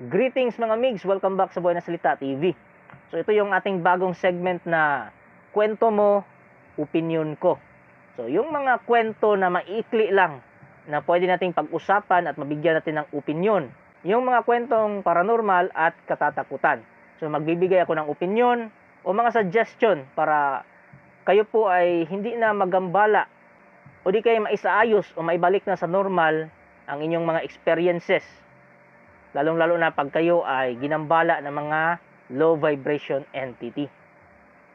Greetings mga migs, welcome back sa Buhay na Salita TV. So ito yung ating bagong segment na kwento mo, opinion ko. So yung mga kwento na maikli lang na pwede nating pag-usapan at mabigyan natin ng opinion. Yung mga kwentong paranormal at katatakutan. So magbibigay ako ng opinion o mga suggestion para kayo po ay hindi na magambala o di kayo maisaayos o maibalik na sa normal ang inyong mga experiences lalong-lalo na pag kayo ay ginambala ng mga low vibration entity.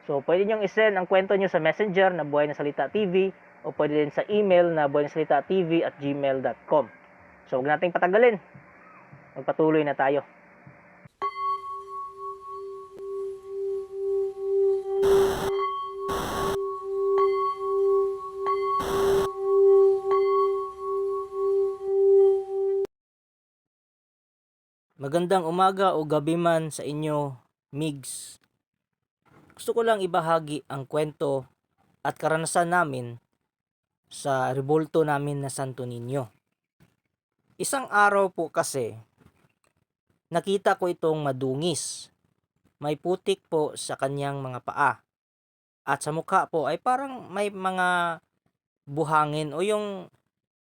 So, pwede nyo isend ang kwento nyo sa messenger na buhay na salita TV o pwede din sa email na buhay na salita TV at gmail.com. So, huwag nating patagalin. Magpatuloy na tayo. Magandang umaga o gabi man sa inyo, Migs. Gusto ko lang ibahagi ang kwento at karanasan namin sa rebolto namin na Santo Niño. Isang araw po kasi, nakita ko itong madungis. May putik po sa kanyang mga paa. At sa mukha po ay parang may mga buhangin o yung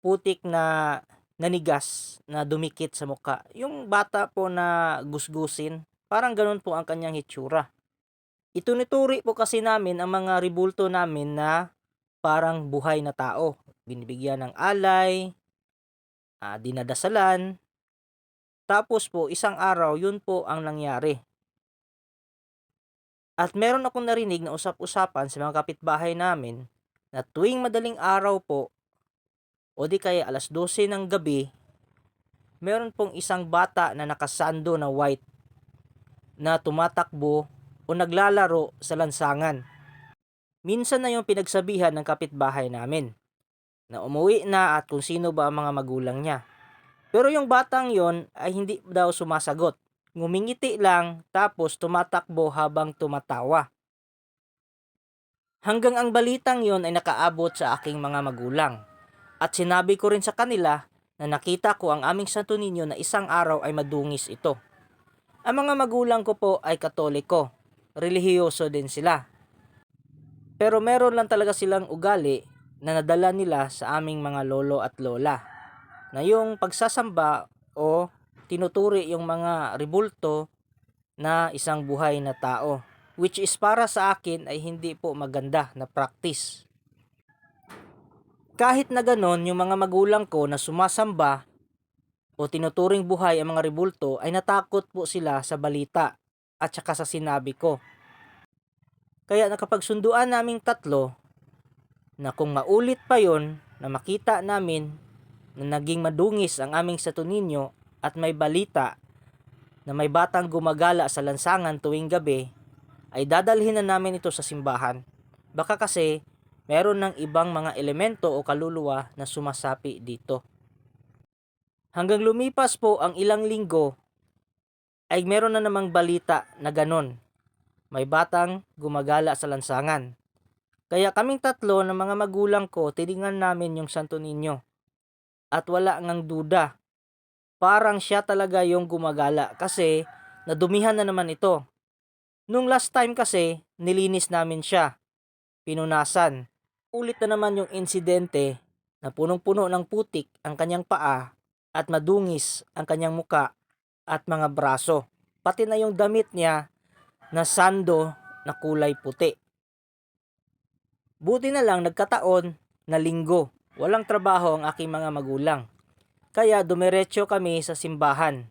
putik na nanigas na dumikit sa mukha. Yung bata po na gusgusin, parang ganun po ang kanyang hitsura. Itunituri po kasi namin ang mga ribulto namin na parang buhay na tao. Binibigyan ng alay, ah, dinadasalan. Tapos po, isang araw, yun po ang nangyari. At meron akong narinig na usap-usapan sa mga kapitbahay namin na tuwing madaling araw po, o di kaya alas 12 ng gabi, meron pong isang bata na nakasando na white na tumatakbo o naglalaro sa lansangan. Minsan na yung pinagsabihan ng kapitbahay namin na umuwi na at kung sino ba ang mga magulang niya. Pero yung batang yon ay hindi daw sumasagot. Ngumingiti lang tapos tumatakbo habang tumatawa. Hanggang ang balitang yon ay nakaabot sa aking mga magulang. At sinabi ko rin sa kanila na nakita ko ang aming Santo Niño na isang araw ay madungis ito. Ang mga magulang ko po ay katoliko. Relihiyoso din sila. Pero meron lang talaga silang ugali na nadala nila sa aming mga lolo at lola. Na yung pagsasamba o tinuturi yung mga ribulto na isang buhay na tao. Which is para sa akin ay hindi po maganda na practice. Kahit na ganon, yung mga magulang ko na sumasamba o tinuturing buhay ang mga ribulto ay natakot po sila sa balita at saka sa sinabi ko. Kaya nakapagsunduan naming tatlo na kung maulit pa yon na makita namin na naging madungis ang aming Santo Niño at may balita na may batang gumagala sa lansangan tuwing gabi, ay dadalhin na namin ito sa simbahan. Baka kasi meron ng ibang mga elemento o kaluluwa na sumasapi dito. Hanggang lumipas po ang ilang linggo, ay meron na namang balita na ganon. May batang gumagala sa lansangan. Kaya kaming tatlo ng mga magulang ko, tinignan namin yung Santo Niño. At wala ngang duda. Parang siya talaga yung gumagala kasi nadumihan na naman ito. Nung last time kasi, nilinis namin siya. Pinunasan. Ulit na naman yung insidente na punong-puno ng putik ang kanyang paa at madungis ang kanyang muka at mga braso. Pati na yung damit niya na sando na kulay puti. Buti na lang nagkataon na linggo. Walang trabaho ang aking mga magulang. Kaya dumiretso kami sa simbahan.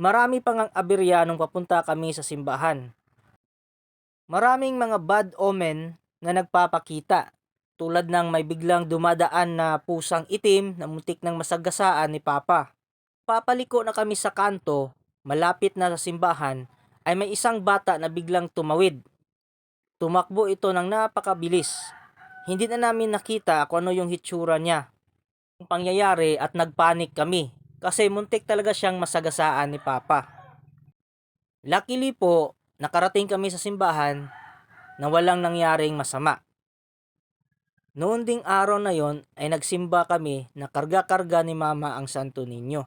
Marami pang ang aberya nung papunta kami sa simbahan. Maraming mga bad omen na nagpapakita tulad ng may biglang dumadaan na pusang itim na muntik ng masagasaan ni Papa. Papaliko na kami sa kanto, malapit na sa simbahan, ay may isang bata na biglang tumawid. Tumakbo ito ng napakabilis. Hindi na namin nakita kung ano yung hitsura niya. Ang pangyayari at nagpanik kami kasi muntik talaga siyang masagasaan ni Papa. Luckily po, nakarating kami sa simbahan na walang nangyaring masama. Noon ding araw na yon ay nagsimba kami na karga-karga ni Mama ang Santo Niño.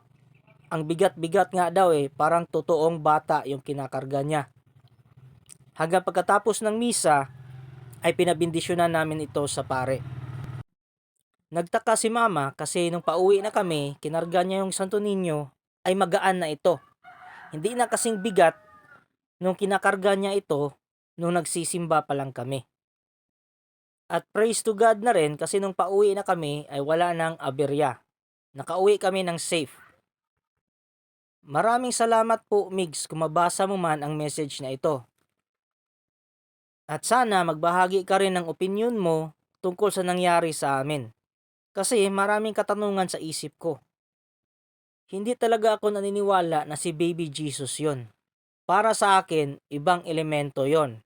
Ang bigat-bigat nga daw eh, parang totoong bata yung kinakarga niya. Hanggang pagkatapos ng misa, ay pinabindisyonan namin ito sa pare. Nagtaka si mama kasi nung pauwi na kami, kinarga niya yung Santo Niño, ay magaan na ito. Hindi na kasing bigat nung kinakarga niya ito nung nagsisimba pa lang kami. At praise to God na rin kasi nung pauwi na kami ay wala nang aberya. Nakauwi kami ng safe. Maraming salamat po Migs kung mabasa mo man ang message na ito. At sana magbahagi ka rin ng opinion mo tungkol sa nangyari sa amin. Kasi maraming katanungan sa isip ko. Hindi talaga ako naniniwala na si Baby Jesus yon. Para sa akin, ibang elemento yon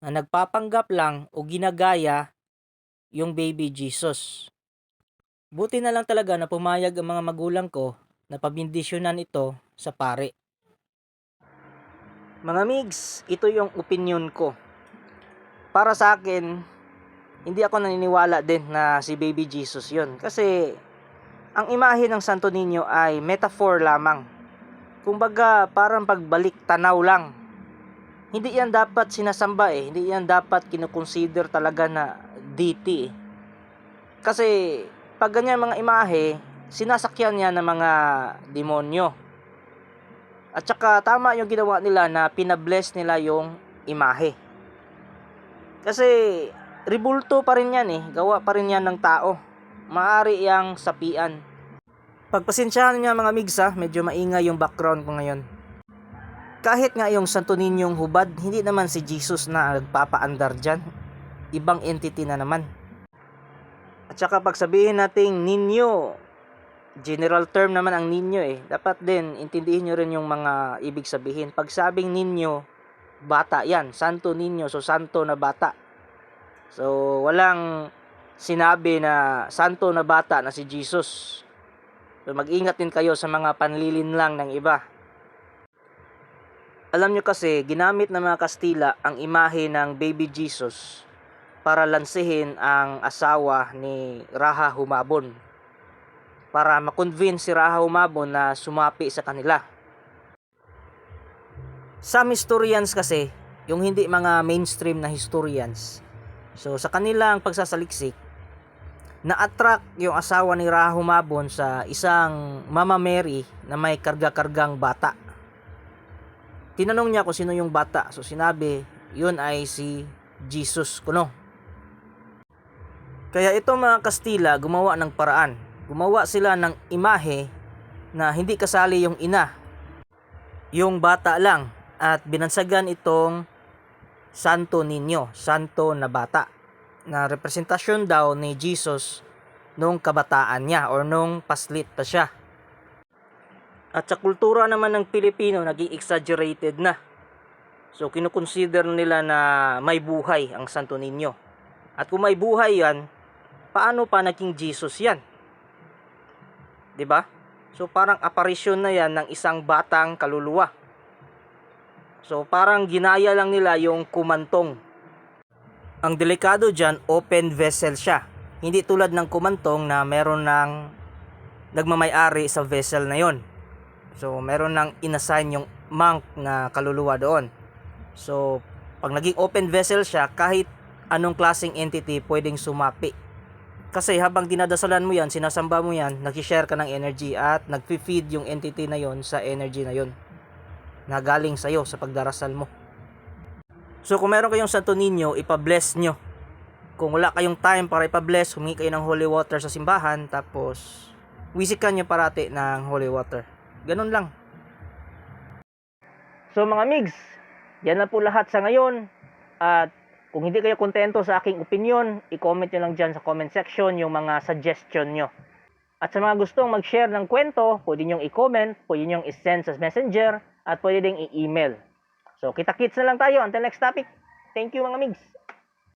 na nagpapanggap lang o ginagaya yung Baby Jesus. Buti na lang talaga na pumayag ang mga magulang ko na pabindisyonan ito sa pare. Mga migs, ito yung opinion ko. Para sa akin, hindi ako naniniwala din na si Baby Jesus yon Kasi ang imahe ng Santo Niño ay metaphor lamang. Kumbaga, parang pagbalik tanaw lang. Hindi yan dapat sinasamba eh. Hindi yan dapat kinukonsider talaga na eh. Kasi pag ganyan mga imahe, sinasakyan niya ng mga demonyo. At saka tama yung ginawa nila na pinabless nila yung imahe. Kasi ribulto pa rin yan eh. Gawa pa rin yan ng tao. Maari yang sapian. Pagpasensyahan niya mga migsa, medyo maingay yung background ko ngayon. Kahit nga yung Santo Ninyong hubad, hindi naman si Jesus na nagpapaandar dyan. Ibang entity na naman. At saka pag sabihin nating ninyo, general term naman ang ninyo eh. Dapat din, intindihin nyo rin yung mga ibig sabihin. Pag sabing ninyo, bata yan. Santo ninyo, so santo na bata. So, walang sinabi na santo na bata na si Jesus. So, mag-ingat din kayo sa mga panlilin lang ng iba. Alam nyo kasi, ginamit ng mga Kastila ang imahe ng baby Jesus para lansihin ang asawa ni Raha Humabon para makonvince si Raha Humabon na sumapi sa kanila. Some historians kasi, yung hindi mga mainstream na historians, so sa kanilang pagsasaliksik, na-attract yung asawa ni Raha Humabon sa isang Mama Mary na may karga-kargang bata. Tinanong niya kung sino yung bata. So sinabi, yun ay si Jesus kuno. Kaya ito mga Kastila gumawa ng paraan. Gumawa sila ng imahe na hindi kasali yung ina. Yung bata lang at binansagan itong Santo Niño, Santo na bata na representasyon daw ni Jesus nung kabataan niya or nung paslit pa siya. At sa kultura naman ng Pilipino, naging exaggerated na. So, kinukonsider nila na may buhay ang Santo Niño. At kung may buhay yan, paano pa naging Jesus yan? 'Di ba? So, parang aparisyon na yan ng isang batang kaluluwa. So, parang ginaya lang nila yung kumantong. Ang delikado dyan, open vessel siya. Hindi tulad ng kumantong na meron ng nagmamayari sa vessel na yon. So, meron nang inassign yung monk na kaluluwa doon. So, pag naging open vessel siya, kahit anong klaseng entity pwedeng sumapi. Kasi habang dinadasalan mo yan, sinasamba mo yan, nag-share ka ng energy at nag-feed yung entity na yon sa energy na yon na galing sa'yo sa pagdarasal mo. So, kung meron kayong Santo Niño, ipa-bless nyo. Kung wala kayong time para ipa-bless, humingi kayo ng holy water sa simbahan, tapos wisikan nyo parati ng holy water. Ganun lang. So mga migs, yan na po lahat sa ngayon. At kung hindi kayo kontento sa aking opinion, i-comment nyo lang dyan sa comment section yung mga suggestion nyo. At sa mga gustong mag-share ng kwento, pwede nyo i-comment, pwede nyo i-send sa messenger, at pwede ding i-email. So kita-kits na lang tayo. Until next topic. Thank you mga migs.